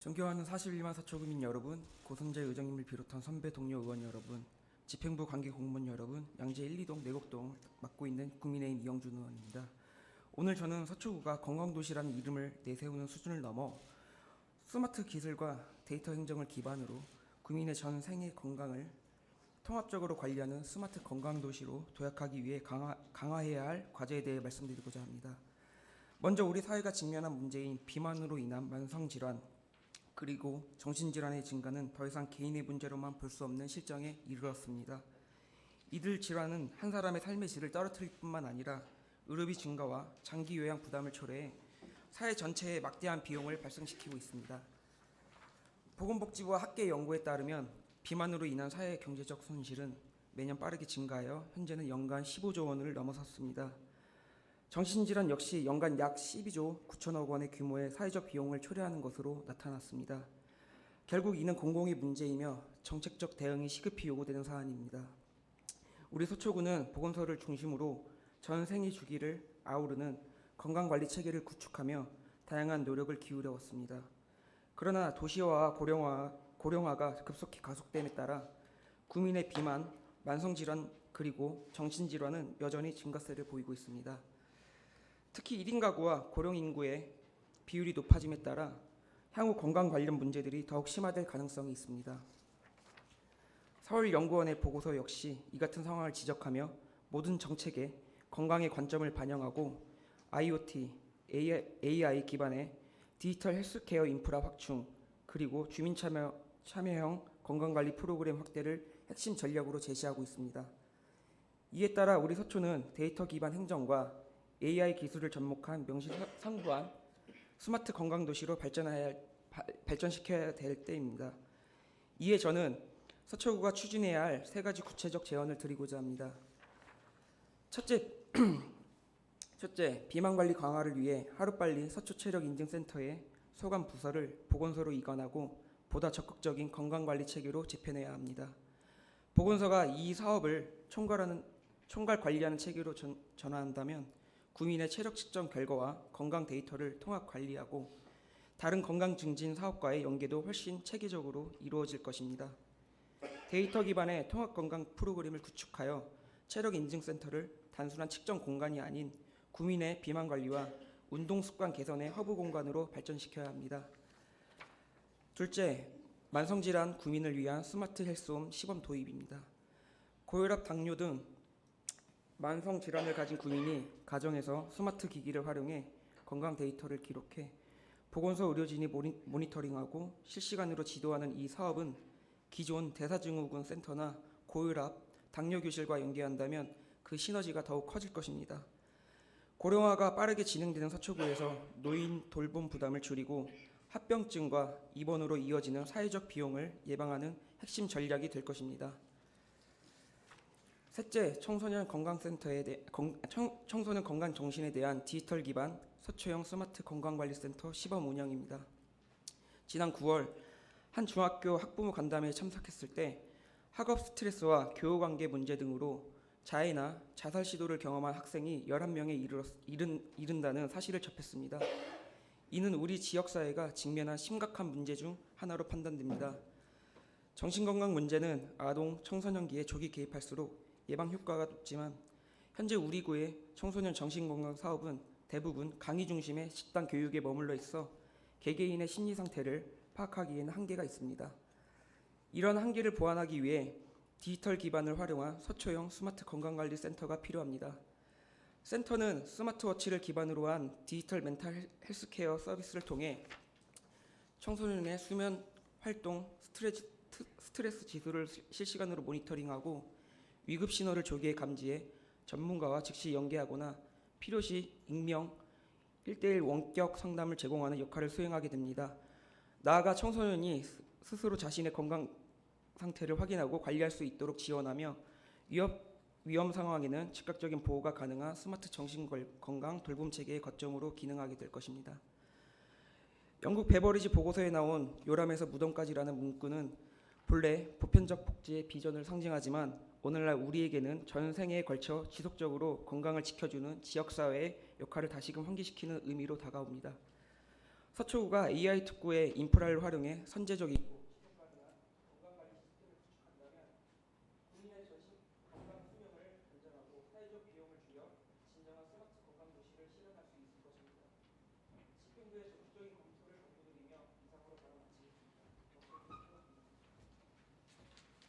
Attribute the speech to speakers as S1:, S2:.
S1: 존경하는 41만 사초구민 여러분, 고선재 의장님을 비롯한 선배 동료 의원 여러분, 집행부 관계 공무원 여러분, 양재 1, 2동 내곡동 맡고 있는 국민의힘 이영준 의원입니다. 오늘 저는 서초구가 건강도시라는 이름을 내세우는 수준을 넘어 스마트 기술과 데이터 행정을 기반으로 국민의 전 생애 건강을 통합적으로 관리하는 스마트 건강도시로 도약하기 위해 강화, 강화해야 할 과제에 대해 말씀드리고자 합니다. 먼저 우리 사회가 직면한 문제인 비만으로 인한 만성질환, 그리고 정신질환의 증가는 더 이상 개인의 문제로만 볼 수 없는 실정에 이르렀습니다. 이들 질환은 한 사람의 삶의 질을 떨어뜨릴 뿐만 아니라 의료비 증가와 장기 요양 부담을 초래해 사회 전체에 막대한 비용을 발생시키고 있습니다. 보건복지부와 학계 연구에 따르면 비만으로 인한 사회 경제적 손실은 매년 빠르게 증가하여 현재는 연간 15조 원을 넘어섰습니다. 정신질환 역시 연간 약 12조 9천억 원의 규모의 사회적 비용을 초래하는 것으로 나타났습니다. 결국 이는 공공의 문제이며 정책적 대응이 시급히 요구되는 사안입니다. 우리 서초구는 보건소를 중심으로 전 생애 주기를 아우르는 건강관리 체계를 구축하며 다양한 노력을 기울여 왔습니다. 그러나 도시화와 고령화, 고령화가 급속히 가속됨에 따라 국민의 비만, 만성질환 그리고 정신질환은 여전히 증가세를 보이고 있습니다. 특히 1인 가구와 고령 인구의 비율이 높아짐에 따라 향후 건강 관련 문제들이 더욱 심화될 가능성이 있습니다. 서울연구원의 보고서 역시 이 같은 상황을 지적하며 모든 정책에 건강의 관점을 반영하고 IoT, AI 기반의 디지털 헬스케어 인프라 확충 그리고 주민 참여 참여형 건강관리 프로그램 확대를 핵심 전략으로 제시하고 있습니다. 이에 따라 우리 서초는 데이터 기반 행정과 AI 기술을 접목한 명실상부한 스마트 건강 도시로 발전해야 할- 발- 발전시켜야 될 때입니다. 이에 저는 서초구가 추진해야 할 세 가지 구체적 제언을 드리고자 합니다. 첫째, 첫째 비만 관리 강화를 위해 하루빨리 서초 체력 인증 센터의 소관 부서를 보건소로 이관하고 보다 적극적인 건강 관리 체계로 재편해야 합니다. 보건소가 이 사업을 총괄하는 총괄 관리하는 체계로 전, 전환한다면 국민의 체력 측정 결과와 건강 데이터를 통합 관리하고 다른 건강 증진 사업과의 연계도 훨씬 체계적으로 이루어질 것입니다. 데이터 기반의 통합 건강 프로그램을 구축하여 체력 인증 센터를 단순한 측정 공간이 아닌 국민의 비만 관리와 운동 습관 개선의 허브 공간으로 발전시켜야 합니다. 둘째, 만성 질환 국민을 위한 스마트 헬스홈 시범 도입입니다. 고혈압, 당뇨 등 만성 질환을 가진 국민이 가정에서 스마트 기기를 활용해 건강 데이터를 기록해 보건소 의료진이 모니- 모니터링하고 실시간으로 지도하는 이 사업은 기존 대사증후군 센터나 고혈압, 당뇨 교실과 연계한다면 그 시너지가 더욱 커질 것입니다. 고령화가 빠르게 진행되는 서초구에서 노인 돌봄 부담을 줄이고 합병증과 입원으로 이어지는 사회적 비용을 예방하는 핵심 전략이 될 것입니다. 셋째, 청소년 건강센터에 대 건, 청, 청소년 건강 정신에 대한 디지털 기반 서초형 스마트 건강관리센터 시범 운영입니다. 지난 9월 한 중학교 학부모 간담회에 참석했을 때 학업 스트레스와 교우 관계 문제 등으로 자해나 자살 시도를 경험한 학생이 11명에 이르렀, 이른, 이른다는 사실을 접했습니다. 이는 우리 지역 사회가 직면한 심각한 문제 중 하나로 판단됩니다. 정신건강 문제는 아동 청소년기에 조기 개입할수록 예방 효과가 높지만 현재 우리 구의 청소년 정신건강 사업은 대부분 강의 중심의 집단 교육에 머물러 있어 개개인의 심리 상태를 파악하기에는 한계가 있습니다. 이런 한계를 보완하기 위해 디지털 기반을 활용한 서초형 스마트 건강관리 센터가 필요합니다. 센터는 스마트워치를 기반으로 한 디지털 멘탈 헬스케어 서비스를 통해 청소년의 수면 활동, 스트레스, 스트레스 지수를 시- 실시간으로 모니터링하고 위급 신호를 조기에 감지해 전문가와 즉시 연계하거나 필요시 익명 1대1 원격 상담을 제공하는 역할을 수행하게 됩니다. 나아가 청소년이 스- 스스로 자신의 건강 상태를 확인하고 관리할 수 있도록 지원하며 위협 위험 상황에는 즉각적인 보호가 가능한 스마트 정신 걸- 건강 돌봄 체계의 거점으로 기능하게 될 것입니다. 영국 베버리지 보고서에 나온 요람에서 무덤까지라는 문구는 본래 보편적 복지의 비전을 상징하지만 오늘날 우리에게는 전 생애에 걸쳐 지속적으로 건강을 지켜주는 지역사회의 역할을 다시금 환기시키는 의미로 다가옵니다. 서초구가 AI 특구의 인프라를 활용해 것입니다. 집행부의 적극적인